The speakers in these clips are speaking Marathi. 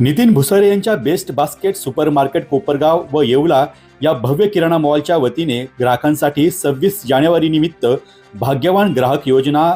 नितीन भुसारे यांच्या best basket super market Kopargaon व येवला या भव्य किराणा मॉलच्या वतीने ग्राहकांसाठी सव्वीस जानेवारी निमित्त भाग्यवान ग्राहक योजना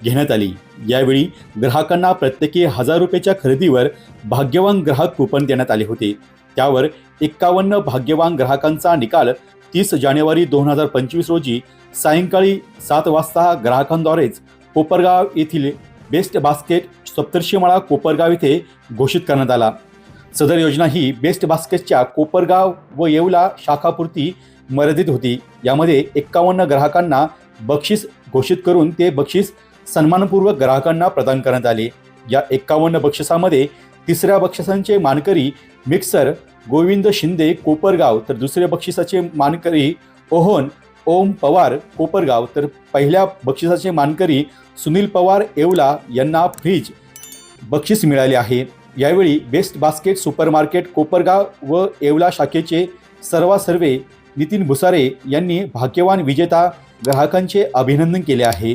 घेण्यात आली. यावेळी ग्राहकांना प्रत्येकी हजार रुपयाच्या खरेदीवर भाग्यवान ग्राहक कुपन देण्यात आले होते. त्यावर एक्कावन्न भाग्यवान ग्राहकांचा निकाल तीस जानेवारी दोन हजार पंचवीस रोजी सायंकाळी सात वाजता ग्राहकांद्वारेच कोपरगाव येथील बेस्ट बास्केट सप्तर्षीमाळा कोपरगाव येथे घोषित करण्यात आला. सदर योजना ही बेस्ट बास्केटच्या कोपरगाव व येवला शाखापुरती मर्यादित होती. यामध्ये एक्कावन्न ग्राहकांना बक्षीस घोषित करून ते बक्षीस सन्मानपूर्वक ग्राहकांना प्रदान करण्यात आले. या एक्कावन्न बक्षिसामध्ये तिसऱ्या बक्षिसांचे मानकरी मिक्सर गोविंद शिंदे कोपरगाव तर दुसरे बक्षिसाचे मानकरी ओहन ओम पवार कोपरगाव तर पहिल्या बक्षिसाचे मानकरी सुनील पवार येवला यांना फ्रीज बक्षीस मिळाले आहे. यावेळी best basket super market Kopargaon व येवला शाखेचे सर्वा सर्वे नितीन भुसारे यांनी भाग्यवान विजेता ग्राहकांचे अभिनंदन केले आहे.